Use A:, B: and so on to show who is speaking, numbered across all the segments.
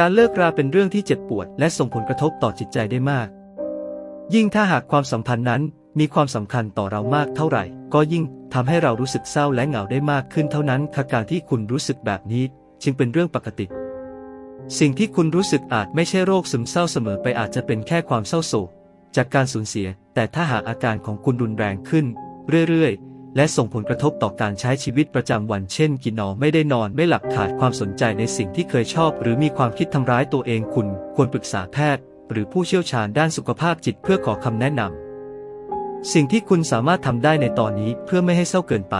A: การเลิกราเป็นเรื่องที่เจ็บปวด และส่งผลกระทบต่อจิตใจได้มาก ยิ่งถ้าหากความสัมพันธ์นั้นมีความสำคัญต่อเรามากเท่าไหร่ ก็ยิ่งทำให้เรารู้สึกเศร้าและเหงาได้มากขึ้นเท่านั้นค่ะการที่คุณรู้สึกแบบนี้ จึงเป็นเรื่องปกติ สิ่งที่คุณรู้สึกอาจไม่ใช่โรคซึมเศร้าเสมอไปอาจจะเป็นแค่ความเศร้าโศกจากการสูญเสีย แต่ถ้าหากอาการของคุณรุนแรงขึ้น เรื่อยๆ และส่งผลกระทบต่อการใช้ชีวิตประจำวันเช่น กินนอนไม่ได้นอนไม่หลับขาดความสนใจในสิ่งที่เคยชอบ หรือมีความคิดทำร้ายตัวเองคุณ ควรปรึกษาแพทย์ หรือผู้เชี่ยวชาญด้านสุขภาพจิตเพื่อขอคำแนะนำสิ่งที่คุณสามารถทำได้ในตอนนี้เพื่อไม่ให้เศร้าเกินไป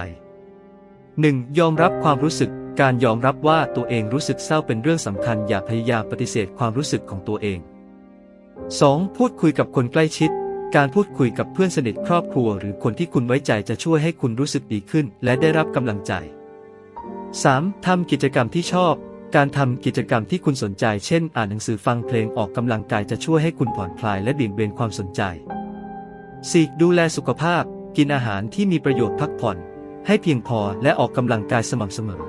A: 1. ยอมรับความรู้สึก การยอมรับว่าตัวเองรู้สึกเศร้าเป็นเรื่องสำคัญ อย่าพยายามปฏิเสธความรู้สึกของตัวเอง 2. พูดคุยกับคนใกล้ชิด การพูดคุยกับเพื่อนสนิทครอบครัวหรือคนที่คุณไว้ใจจะช่วยให้คุณรู้สึกดีขึ้น และได้รับกำลังใจ 3. ทำกิจกรรมที่ชอบ การทำกิจกรรมที่คุณสนใจ เช่น อ่านหนังสือฟังเพลงออกกำลังกายจะช่วยให้คุณผ่อนคลายและเบี่ยงเบนความสนใจ 4. ดูแลสุขภาพ กินอาหารที่มีประโยชน์พักผ่อน ให้เพียงพอและออกกำลังกายสม่ำเสมอ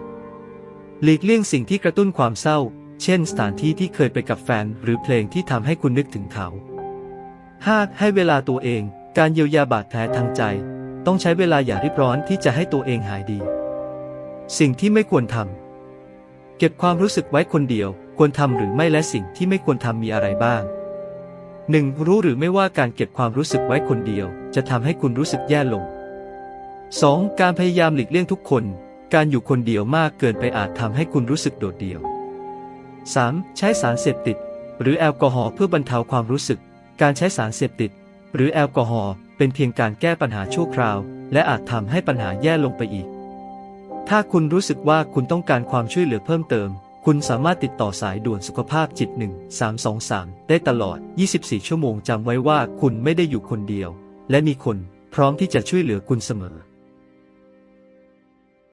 A: หลีกเลี่ยงสิ่งที่กระตุ้นความเศร้า เช่น สถานที่ที่เคยไปกับแฟน หรือเพลงที่ทำให้คุณนึกถึงเขา 5. ให้เวลาตัวเอง การเยียวยาบาดแผลทางใจ ต้องใช้เวลาอย่ารีบร้อนที่จะให้ตัวเองหายดี สิ่งที่ไม่ควรทำ เก็บความรู้สึกไว้คนเดียว ควรทำหรือไม่และสิ่งที่ไม่ควรทำมีอะไรบ้าง 1. รู้หรือไม่ว่าการเก็บความรู้สึกไว้คนเดียว จะทำให้คุณรู้สึกแย่ลง 2. การพยายามหลีกเลี่ยงทุกคน การอยู่คนเดียวมากเกินไปอาจทำให้คุณรู้สึกโดดเดี่ยว 3. ใช้สารเสพติด หรือแอลกอฮอล์เพื่อบรรเทาความรู้สึก การใช้สารเสพติด หรือแอลกอฮอล์เป็นเพียงการแก้ปัญหาชั่วคราว และอาจทำให้ปัญหาแย่ลงไปอีก ถ้าคุณรู้สึกว่าคุณต้องการความช่วยเหลือเพิ่มเติม คุณสามารถติดต่อสายด่วนสุขภาพจิต 1323 ได้ตลอด 24 ชั่วโมงจำไว้ว่าคุณไม่ได้อยู่คนเดียว และมีคนพร้อมที่จะช่วยเหลือคุณเสมอ